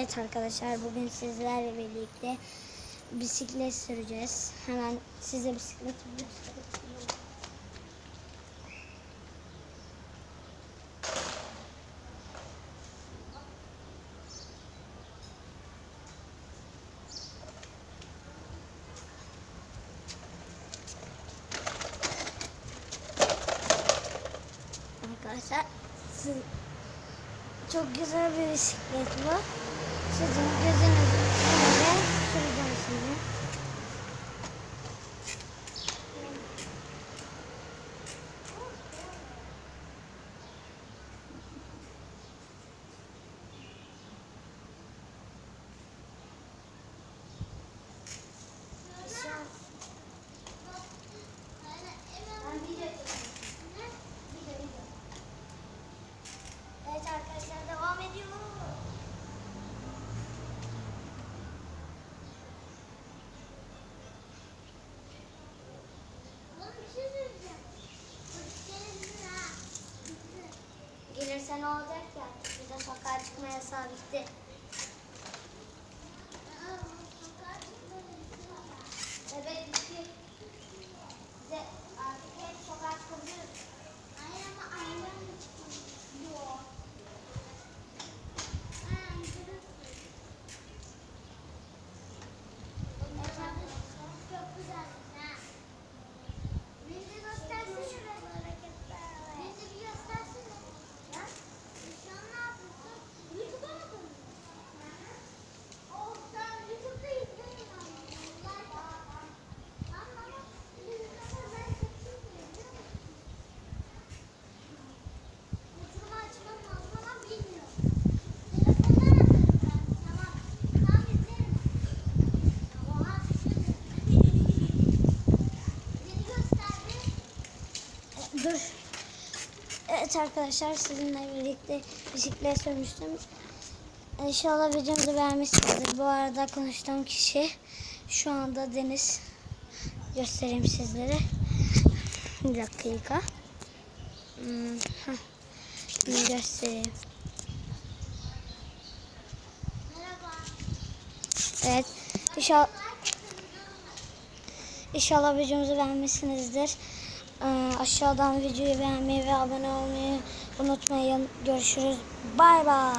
Evet arkadaşlar bugün sizlerle birlikte bisiklet süreceğiz. Hemen size bisiklet. Arkadaşlar çok güzel bir bisiklet bu. Sizin gözünüzün Gelirse ne olacak ya? Bize sokağa çıkma yasağı bitti. Dur. Evet arkadaşlar sizinle birlikte bisiklet sürmüştüm. İnşallah videomuzu beğenmişsinizdir. Bu arada konuştuğum kişi şu anda Deniz. Göstereyim sizlere. Bir dakika. Hmm, göstereyim. Evet. İnşallah İnşallah videomuzu beğenmişsinizdir. Ee, aşağıdan videoyu beğenmeyi ve abone olmayı unutmayın. Görüşürüz. Bay bay.